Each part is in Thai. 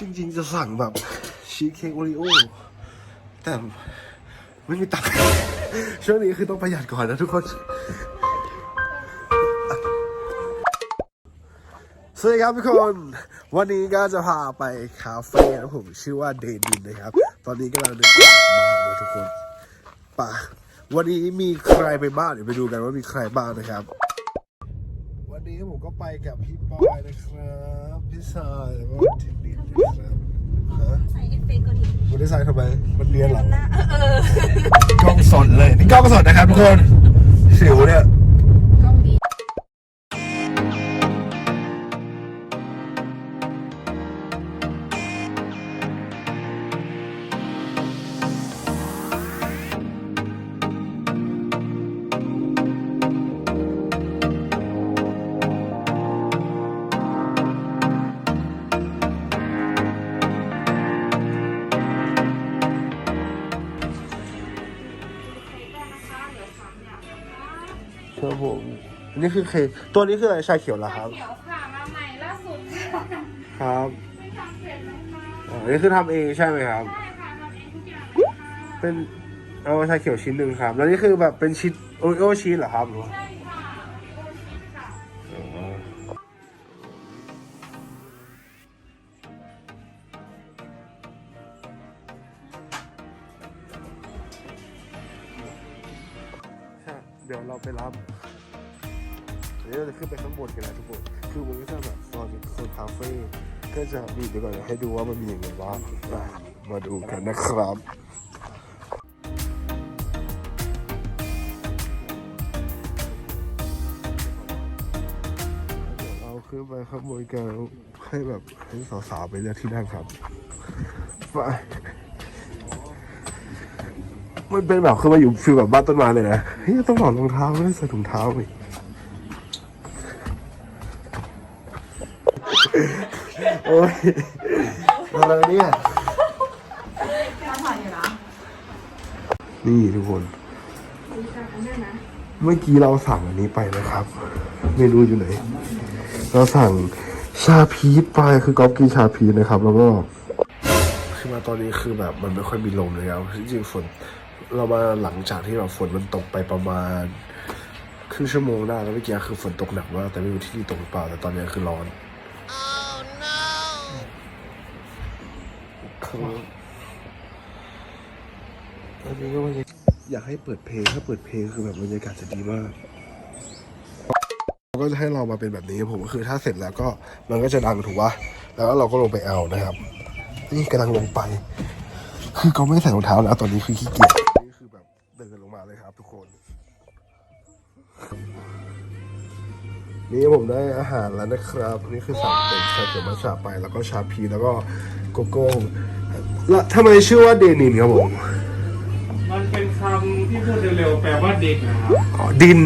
จริงๆจะสั่งแบบชีสเค้กโอริโอแต่ไม่มีตังค์ ช่วงนี้คือต้องประหยัดก่อนนะทุกคน สวัสดีครับทุกคน วันนี้ก็จะพาไปคาเฟ่นะผมชื่อว่าเดดินนะครับ ตอนนี้กำลังเดินทางมาเลยทุกคนป่ะวันนี้มีใครไปบ้างเดี๋ยวไปดูกันว่ามีใครบ้างนะครับ วันนี้ผมก็ไปกับพี่ปอยนะครับ พี่ชายแล้วก็ทินดินนะครับฮะ ใส่เอฟเฟกต์ก่อนดิคุณได้ใส่ทำไม มันเรียนหลังหน้าเออ กล้องสดเลย นี่กล้องสดนะครับทุกคน สิวเนี่ย ครับผมอันนี้คือเคตัวนี้คืออะไรชาเขียวเหรอครับเขียวค่ะมาใหม่ล่าสุดค่ะครับไม่ทำเสร็จไหมคะอ๋ออันนี้คือทำเองใช่ไหมครับ ใช่ค่ะทำเองทุกอย่างเลยค่ะเป็นเอาชาเขียวชิ้นหนึ่งครับ แล้วนี่คือแบบเป็นชีสโอริโอชีสเหรอครับหรือว่า ใช่ เดี๋ยวเราไปรับเดี๋ยวเราจะขึ้นไปข้างบนกันนะทุกคน คือมันก็จะแบบตอนโซนคาเฟ่ก็จะมีเดี๋ยวก่อนให้ดูว่ามันมีอย่างไรบ้างอะมาดูกันนะครับเดี๋ยวเราขึ้นไปข้างบนกันให้แบบให้สาวๆไปเลือกที่นั่งครับไป มันเป็นแบบคือมาอยู่ฟิลแบบบ้านต้นไม้เลยนะเฮ้ยต้องถอดรองเท้าไม่ได้ใส่ถุงเท้าอีกโอ้ยอะไรเนี่ยนี่ทุกคน เมื่อกี้เราสั่งอันนี้ไปนะครับเมนูอยู่ไหน เราสั่งชาพีชไปคือกอฟกินชาพีชนะครับ แล้วก็คือมาตอนนี้คือแบบมันไม่ค่อยมีลมเลยครับจริงๆฝน เรามาหลังจากที่แบบฝนมันตกไปประมาณครึ่งชั่วโมงได้แล้วเมื่อกี้คือฝนตกหนักมากแต่ไม่รู้ที่นี่ตกหรือเปล่าแต่ตอนนี้คือร้อนคืออันนี้ก็บรรยากาศอยากให้เปิดเพลงถ้าเปิดเพลงคือแบบบรรยากาศจะดีมากเขาก็จะให้เรามาเป็นแบบนี้ผมก็คือถ้าเสร็จแล้วก็มันก็จะดังถูกปะแล้วเราก็ลงไปเอานะครับ นี่กำลังลงไป คือเขาไม่ใส่รองเท้าแล้วตอนนี้คือขี้เกียจ นี่ผมได้อาหารแล้วนะครับ นี่คือสั่งเป็นชาเขียวมัทฉะไปแล้วก็ชาพีแล้วก็โกโก้แล้วทำไมชื่อว่าเดนินครับผมมันเป็นคำที่พูดเร็วๆแปลว่าเด็กนะครับอ๋อดิน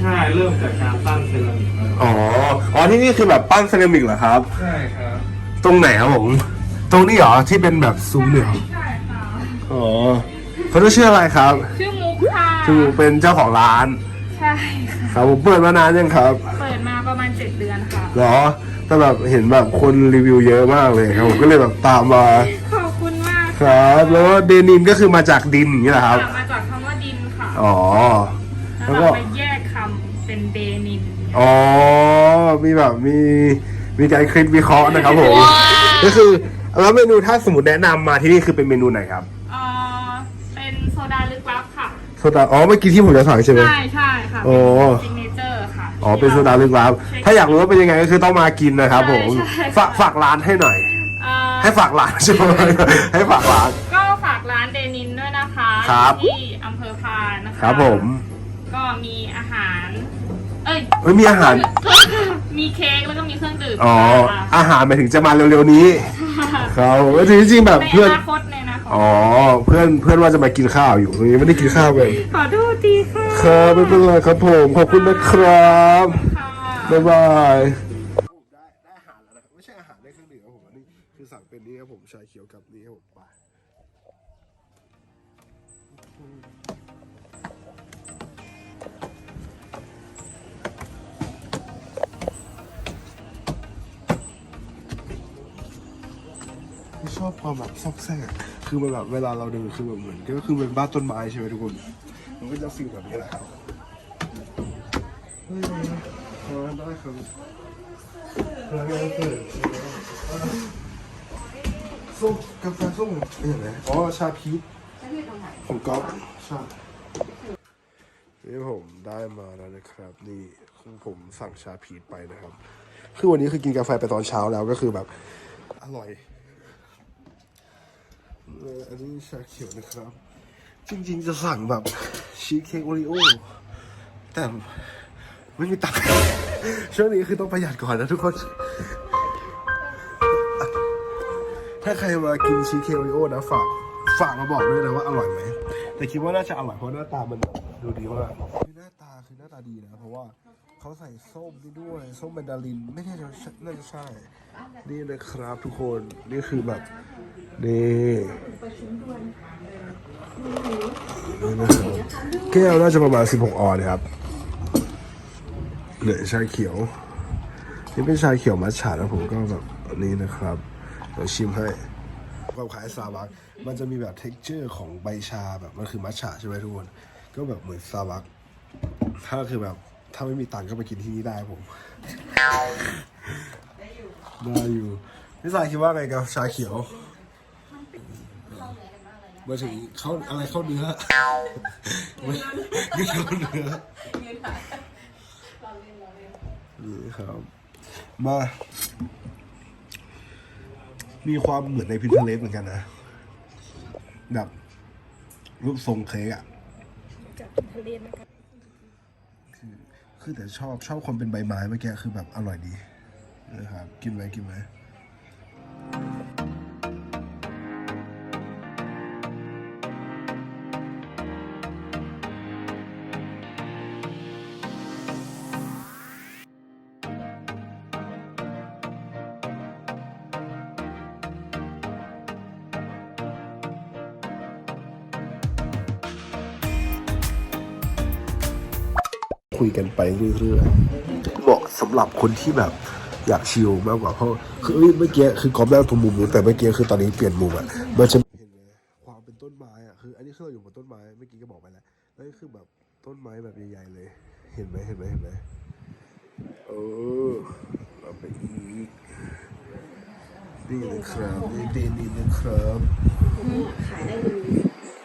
ใช่เริ่มจากการตั้งเซรามิกนะครับอ๋ออ๋อที่นี่คือแบบปั้นเซรามิกเหรอครับ ใช่ครับ ตรงไหนครับผมตรงนี้เหรอที่เป็นแบบซุ้มเนี่ยเหรอใช่ค่ะอ๋อเขาจะชื่ออะไรครับ ชื่อมุกค่ะคือเป็นเจ้าของร้าน ใช่ค่ะครับผมเปิดมานานยังครับเปิดมาประมาณเจ็ดเดือนค่ะ เหรอแต่แบบเห็นแบบคนรีวิวเยอะมากเลยครับผมก็เลยแบบตามมาขอบคุณมากครับแล้วเดนินก็คือมาจากดินอย่างนี้แหละครับค่ะมาจากคำว่าดินค่ะอ๋อ แล้วแล้วก็ เราไปแยกคำเป็นเดนิน อ๋อ มีแบบมีมีการคิดวิเคราะห์นะครับผม ก็คือแล้วเมนูถ้าสมมติแนะนำมาที่นี่คือเป็นเมนูไหนครับเอ่อเป็นโซดาลึกลับค่ะ โซดาอ๋อเมื่อกี้ที่ผมจะสั่งใช่ไหม ใช่ใช่ค่ะโอ้ซิงเนเจอร์ค่ะ อ๋อเป็นโซดาลึกลับถ้าอยากรู้ว่าเป็นยังไงก็คือต้องมากินนะครับผมใช่ใช่ฝากฝากร้านให้หน่อย เอ่อให้ฝากร้านใช่ไหมให้ฝากร้าน ก็ฝากร้านเดนินด้วยนะคะครับ ที่อำเภอพานนะคะครับผมก็มีอาหาร เอ้ยเอ้ยมีอาหาร มีเค้กแล้วก็มีเครื่องดื่มอ๋อ ค่ะอาหารหมายถึงจะมาเร็วๆนี้ครับแล้วจริงๆแบบในเพื่อนอนาคตในอนาคต อ๋อ เพื่อนเพื่อนว่าจะมากินข้าวอยู่ยังไม่ได้กินข้าวเลยขอโทษทีค่ะครับไม่เป็นไรครับผมขอบคุณนะครับค่ะบ๊ายบายได้ได้อาหารแล้วนะครับไม่ใช่อาหารได้เครื่องดื่มครับผมอันนี้คือสั่งเป็นนี้ครับผมชาเขียวกับนี้ครับผมไป ชอบความแบบซอกแซกคือมันแบบเวลาเราเดินคือแบบเหมือนก็คือเป็นบ้านต้นไม้ใช่ไหมทุกคน มันก็จะฟีลแบบนี้แหละครับเฮ้ยเอาได้ครับแล้วก็เปิดส้มกาแฟส้มนี่เห็นไหมอ๋อชาพีชของก๊อฟใช่นี่ผมได้มาแล้วนะครับ นี่คือผมสั่งชาพีชไปนะครับ คือวันนี้คือกินกาแฟไปตอนเช้าแล้วก็คือแบบ อร่อย อันนี้ชาเขียวนะครับ จริงๆจะสั่งแบบชีสเค้กโอริโอแต่ไม่มีตังค์ช่วงนี้คือต้องประหยัดก่อนนะทุกคน ถ้าใครมากินชีสเค้กโอริโอนะฝากฝากมาบอกด้วยนะว่าอร่อยไหมแต่คิดว่าน่าจะอร่อยเพราะหน้าตามันดูดีมากคือหน้าตาคือหน้าตาดีนะเพราะว่า เขาใส่ส้มนี่ด้วย ส้มแมนดาริน ไม่แน่ใจว่าน่าจะใช่ นี่นะครับทุกคน นี่คือแบบนี่นี่นะครับแก้วน่าจะประมาณ 16 ออนครับเหลือชาเขียว นี่เป็นชาเขียวมัทฉะนะผมก็แบบอันนี้นะครับเดี๋ยวชิมให้ความขายซาบักมันจะมีแบบเท็กเจอร์ของใบชาแบบมันคือมัทฉะใช่ไหมทุกคน ก็แบบเหมือนซาบักถ้าคือแบบ ถ้าไม่มีตังค์ก็ไปกินที่นี่ได้ผม ได้อยู่พี่สายคิดว่าไงกับชาเขียวมาถึงเข้าอะไรเข้าเนื้อไม่เข้าเนื้อนี่ครับ มา มีความเหมือนในพินเทเลสเหมือนกันนะ แบบ รูปทรงเค้กอะจากทะเลนะคะ คือแต่ชอบชอบคนเป็นใบไม้เมื่อกี้คือแบบอร่อยดีนะครับ กินไหมกินไหม คุยกันไปเรื่อยๆเหมาะสำหรับคนที่แบบอยากชิลมากกว่าเพราะคือเอ้ยเมื่อกี้คือกอล์ฟนั่งตรงมุมนู้นแต่เมื่อกี้คือตอนนี้เปลี่ยนมุมอะมันจะเห็นไหมความเป็นต้นไม้อะคืออันนี้คือเราอยู่บนต้นไม้เมื่อกี้ก็บอกไปแล้วแล้วนี่คือแบบต้นไม้แบบใหญ่ๆเลย เห็นไหมเห็นไหมเห็นไหมเออเราไปอีกนี่นะครับนี่ดีนี่นะครับขายได้เลย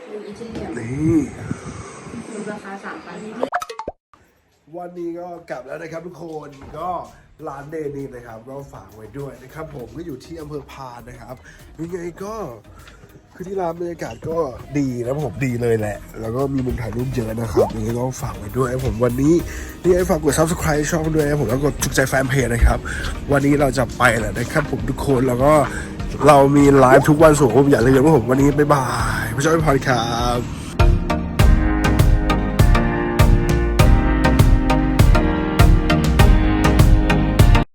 เป็นอิตาเลียนนี่คือราคาสามพันวั นี้ก็กลับแล้วนะครับทุกคนก็ร้านเดนีนะครับ ก็ฝากไว้ด้วยนะครับ ผมก็อยู่ที่อำเภอพานนะครับยังไงก็คือที่ร้านบรรยากาศก็ดีนะผมดีเลยแหละ แล้วก็มีมุมถ่ายรูปเยอะนะครับยังไงก็ฝากไว้ด้วยผมวันนี้ยังไงฝากกด subscribe ช่องด้วยผมแล้วกดถูกใจแฟนเพจนะครับ วันนี้เราจะไปแหล้วนะครับ ผมทุกคนแล้วก็เรามีไลฟ์ทุกวันศุกร์ผมอยากเลยนว่าผมวันนี้บ๊ายบายพี่จ้อยพรครับ